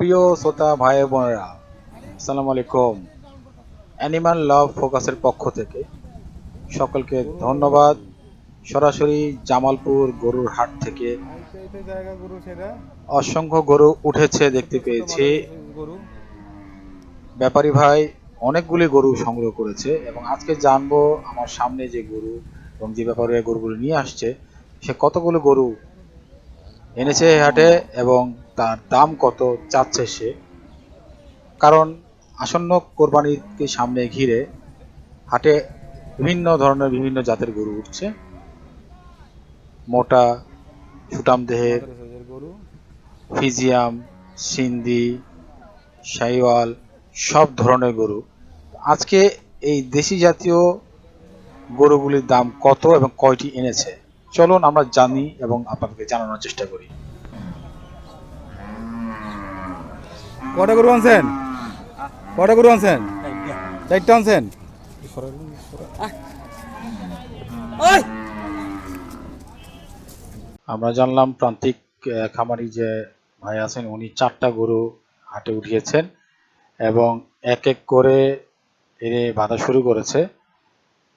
প্রিয় শ্রোতা, ভাই বোনেরা, আসসালামু আলাইকুম। অ্যানিমাল লাভ ফোকাসের পক্ষ থেকে সকলকে ধন্যবাদ। সরাসরি জামালপুর গরুর হাট থেকে অসংখ্য গরু উঠেছে দেখতে পেয়েছি। ব্যাপারী ভাই, অনেকগুলি গরু সংগ্রহ করেছে এবং আজকে জানব আমার সামনে যে গরু এবং যে ব্যাপারী গরুগুলো নিয়ে আসছে, সে কতগুলো গরু এনেছে হাটে এবং তার দাম কত চাচ্ছে সে? কারণ আসন্ন কোরবানিকে সামনে ঘিরে হাটে বিভিন্ন ধরনের বিভিন্ন জাতের গরু উঠছে। মোটা সুটাম দেহের গরু ফিজিয়াম, সিন্ধি শাইওয়াল সব ধরনের গরু। আজকে এই দেশি জাতীয় গরুগুলির দাম কত এবং কয়টি এনেছে? চলুন আমরা জানি এবং আপনাদেরকে জানানোর চেষ্টা করি। কটা গরু আনছেন? কটা গরু আনছেন? চারটা আনছেন? আমরা জানলাম প্রান্তিক খামারি যে ভাই আছেন উনি চারটা গরু হাটে উঠিয়েছেন এবং এক এক করে এনে বাঁধা শুরু করেছে।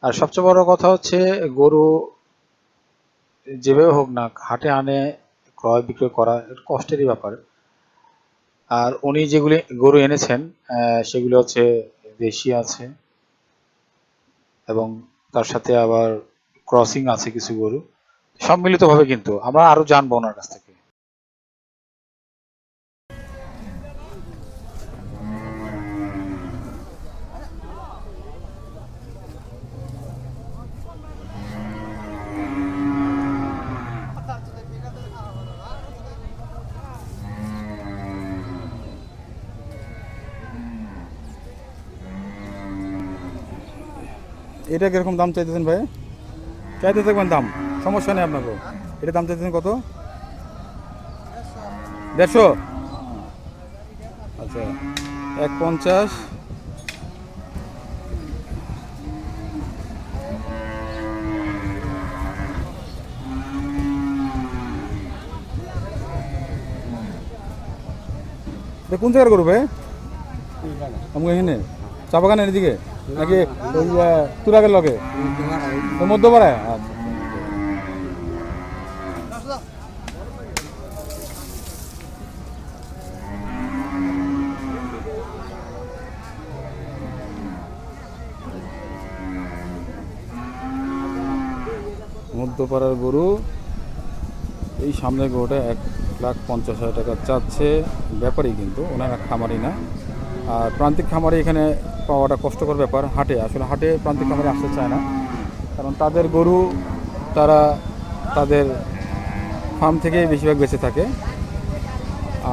আর সবচেয়ে বড় কথা হচ্ছে গরু যেভাবে হোক না হাটে আনে ক্রয় বিক্রয় করা কষ্টেরই ব্যাপার। আর উনি যেগুলি গরু এনেছেন সেগুলো হচ্ছে দেশি আছে এবং তার সাথে আবার ক্রসিং আছে কিছু গরু। সম্মিলিতভাবে কিন্তু আমরা আরও জানব ওনার কাছ থেকে। এটা কীরকম দাম চাইতেছেন ভাই? চাইতে থাকবেন দাম সমস্যা নেই আপনাকে। এটা দাম চাইতেছেন কত? দেড়শো? আচ্ছা এক পঞ্চাশ। কোন জায়গার করবে আমাকে এখানে চা বাগানের এদিকে? নাকি ওই তুরাগের লগে? মধ্যপাড়ায়? আচ্ছা। মধ্যপাড়ার গরু এই সামনের গরুটা এক লাখ পঞ্চাশ হাজার টাকা চাচ্ছে। ব্যাপারই কিন্তু, ওনারা খামারি না। আর প্রান্তিক খামারে এখানে পাওয়াটা কষ্টকর ব্যাপার, হাটে। আসলে হাটে প্রান্তিক খামারে আসতে চায় না। কারণ তাদের গরু, তারা তাদের ফার্ম থেকে বেশিরভাগ বেঁচে থাকে।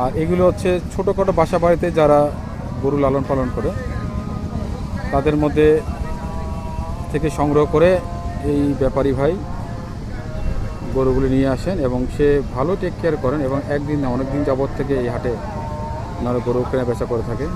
আর এগুলো হচ্ছে ছোটোখাটো বাসা বাড়িতে যারা গরু লালন পালন করে, তাদের মধ্যে থেকে সংগ্রহ করে এই ব্যাপারী ভাই গরুগুলি নিয়ে আসেন এবং সে ভালো টেক কেয়ার করেন এবং একদিন না অনেক দিন যাবত থেকে এই হাটে ওনারা গরু কেনা বেচা করে থাকে